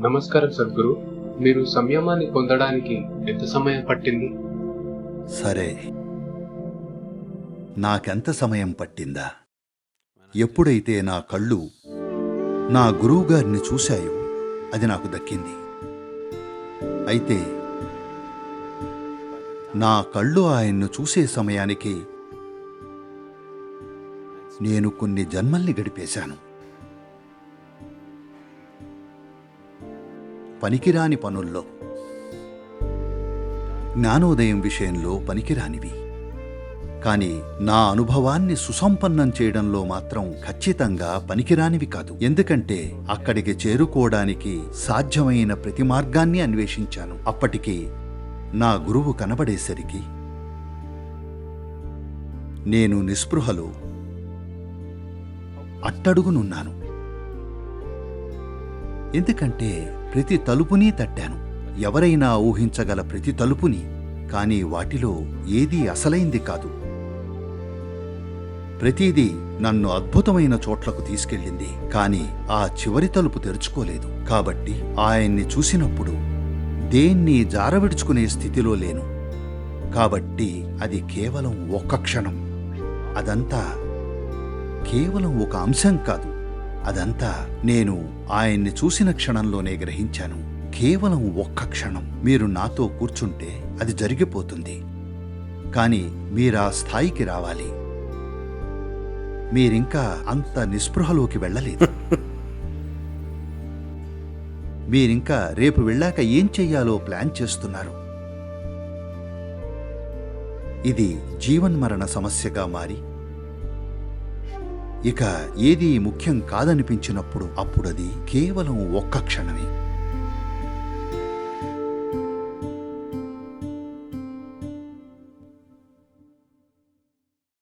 నమస్కారం సద్గురు. మీరు సంయమాన్ని పొందడానికి ఎంత సమయం పట్టింది? సరే. నాకెంత సమయం పట్టిందా? ఎప్పుడైతే నా కళ్ళు నా గురువుగారిని చూశాయో అది నాకు దక్కింది. అయితే నా కళ్ళు ఆయన్ను చూసే సమయానికి నేను కొన్ని జన్మల్ని గడిపేశాను. పనికిరాని పనుల్లో. జ్ఞానోదయం విషయంలో పనికిరానివి. కానీ నా అనుభవాన్ని సుసంపన్నం చేయడంలో మాత్రం ఖచ్చితంగా పనికిరానివి కాదు. ఎందుకంటే అక్కడికి చేరుకోవడానికి సాధ్యమైన ప్రతి మార్గాన్ని అన్వేషించాను. అప్పటికి నా గురువు కనబడేసరికి నేను నిస్పృహలో అట్టడుగునున్నాను. ఎందుకంటే ప్రతి తలుపుని తట్టాను. ఎవరైనా ఊహించగల ప్రతి తలుపుని కానీ వాటిలో ఏదీ అసలైంది కాదు. ప్రతిదీ నన్ను అద్భుతమైన చోట్లకు తీసుకెళ్ళింది కానీ ఆ చివరి తలుపు తెరుచుకోలేదు. కాబట్టి ఆయన్ని చూసినప్పుడు దేన్ని జారవిడుచుకునే స్థితిలో లేను. కాబట్టి అది కేవలం ఒక్క క్షణం. అదంతా కేవలం ఒక అంశం కాదు. అదంతా నేను ఆయన్ని చూసిన క్షణంలోనే గ్రహించాను. కేవలం ఒక్క క్షణం మీరు నాతో కూర్చుంటే అది జరిగిపోతుంది. కానీ మీరా స్థాయికి రావాలి. మీరింకా అంత నిస్పృహలోకి వెళ్ళలేదు. మీరింకా రేపు వెళ్ళాక ఏం చెయ్యాలో ప్లాన్ చేస్తున్నారు. ఇది జీవన్మరణ సమస్యగా మారి ఇక ఏదీ ముఖ్యం కాదనిపించినప్పుడు అప్పుడది కేవలం ఒక్క క్షణమే.